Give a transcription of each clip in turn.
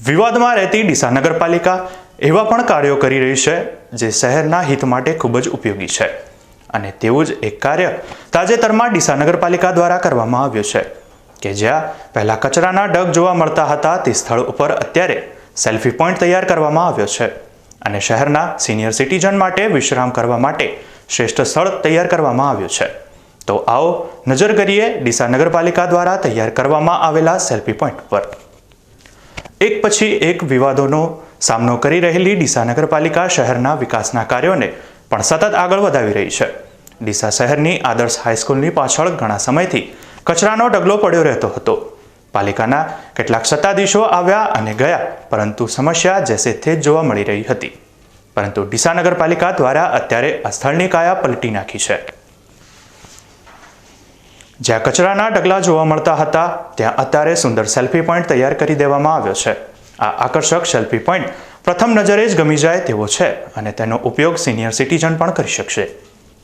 વિવાદમાં રહેતી ડીસા નગરપાલિકા એવા પણ કાર્યો કરી રહી છે જે શહેરના હિત માટે ખૂબ જ ઉપયોગી છે. અને તેવું જ એક કાર્ય તાજેતરમાં ડીસા નગરપાલિકા દ્વારા કરવામાં આવ્યું છે કે જ્યાં પહેલાં કચરાના ડગ જોવા મળતા હતા તે સ્થળ ઉપર અત્યારે સેલ્ફી પોઈન્ટ તૈયાર કરવામાં આવ્યો છે અને શહેરના સિનિયર સિટીઝન માટે વિશ્રામ કરવા માટે શ્રેષ્ઠ સ્થળ તૈયાર કરવામાં આવ્યું છે. તો આવો નજર કરીએ ડીસા નગરપાલિકા દ્વારા તૈયાર કરવામાં આવેલા સેલ્ફી પોઈન્ટ પર. એક પછી એક વિવાદોનો સામનો કરી રહેલી ડીસા નગરપાલિકા શહેરના વિકાસના કાર્યોને પણ સતત આગળ વધાવી રહી છે. ડીસા શહેરની આદર્શ હાઈસ્કૂલની પાછળ ઘણા સમયથી કચરાનો ઢગલો પડ્યો રહેતો હતો. પાલિકાના કેટલાક સત્તાધીશો આવ્યા અને ગયા, પરંતુ સમસ્યા જેસે તે જ જોવા મળી રહી હતી. પરંતુ ડીસા નગરપાલિકા દ્વારા અત્યારે આ સ્થળની કાયા પલટી નાખી છે. જ્યાં કચરાના ઢગલા જોવા મળતા હતા, ત્યાં અત્યારે સુંદર સેલ્ફી પોઈન્ટ તૈયાર કરી દેવામાં આવ્યો છે. આ આકર્ષક સેલ્ફી પોઈન્ટ પ્રથમ નજરે જ ગમી જાય તેવો છે અને તેનો ઉપયોગ સિનિયર સિટીઝન પણ કરી શકશે.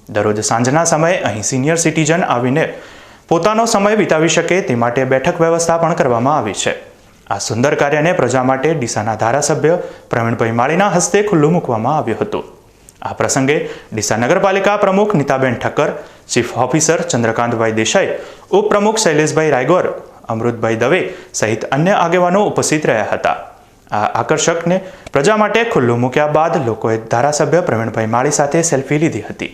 દરરોજ સાંજના સમયે અહીં સિનિયર સિટીઝન આવીને પોતાનો સમય વિતાવી શકે તે માટે બેઠક વ્યવસ્થા પણ કરવામાં આવી છે. આ સુંદર કાર્યને પ્રજા માટે ડીસાના ધારાસભ્ય પ્રવીણભાઈ માળીના હસ્તે ખુલ્લું મૂકવામાં આવ્યું હતું. આ પ્રસંગે ડીસા નગરપાલિકા પ્રમુખ નીતાબેન ઠક્કર, ચીફ ઓફિસર ચંદ્રકાંતભાઈ દેસાઈ, ઉપપ્રમુખ શૈલેષભાઈ રાયગોર, અમૃતભાઈ દવે સહિત અન્ય આગેવાનો ઉપસ્થિત રહ્યા હતા. આ આકર્ષકને પ્રજા માટે ખુલ્લું મૂક્યા બાદ લોકોએ ધારાસભ્ય પ્રવીણભાઈ માળી સાથે સેલ્ફી લીધી હતી.